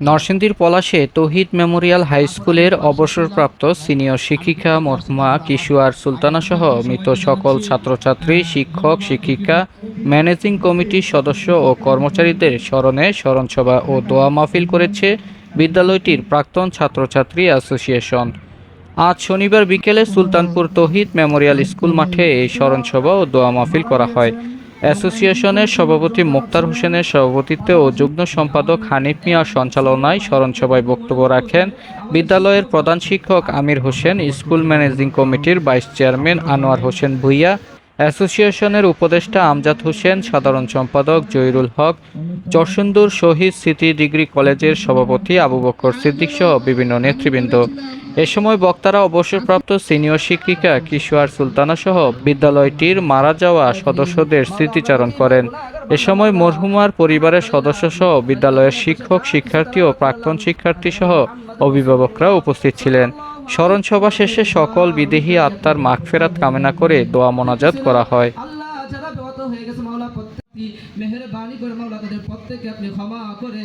নরসিংদীর পলাশে তৌহিদ Memorial high স্কুলের অবসরপ্রাপ্ত সিনিয়র শিক্ষিকা মরহুমা কিশোয়ার সুলতানা সহ মৃত সকল ছাত্রছাত্রী, শিক্ষক, শিক্ষিকা, ম্যানেজিং কমিটির সদস্য ও কর্মচারীদের স্মরণে স্মরণসভা ও দোয়া মাহফিল করেছে বিদ্যালয়টির প্রাক্তন ছাত্রছাত্রী অ্যাসোসিয়েশন। আজ শনিবার বিকেলে সুলতানপুর তৌহিদ মেমোরিয়াল স্কুল মাঠে এই স্মরণসভা ও দোয়া মাহফিল করা হয়। অ্যাসোসিয়েশনের সভাপতি মোক্তার হোসেনের সভাপতিত্বে ও যুগ্ম সম্পাদক হানিফ মিয়ার সঞ্চালনায় স্মরণসভায় বক্তব্য রাখেন বিদ্যালয়ের প্রধান শিক্ষক আমির হোসেন, স্কুল ম্যানেজিং কমিটির ভাইস চেয়ারম্যান আনোয়ার হোসেন ভুইয়া অ্যাসোসিয়েশনের উপদেষ্টা আমজাদ হোসেন, সাধারণ সম্পাদক জহিরুল হক, চরসুন্দর শহীদ স্মৃতি ডিগ্রি কলেজের সভাপতি আবু বকর সিদ্দিক সহ বিভিন্ন নেতৃবৃন্দ। এ সময় বক্তারা অবসরপ্রাপ্ত সিনিয়র শিক্ষিকা কিশোয়ার সুলতানা সহ বিদ্যালয়টির মারা যাওয়া সদস্যদের স্মৃতিচারণ করেন। এ সময় মরহুমার পরিবারের সদস্য সহ বিদ্যালয়ের শিক্ষক, শিক্ষার্থী ও প্রাক্তন শিক্ষার্থী সহ অভিভাবকরা উপস্থিত ছিলেন। স্মরণসভা শেষে সকল বিদেহী আত্মার মাগফেরাত কামনা করে দোয়া মোনাজাত করা হয়। মেহেরবানি করে, মাওলা তাদের প্রত্যেককে আপনি ক্ষমা করে।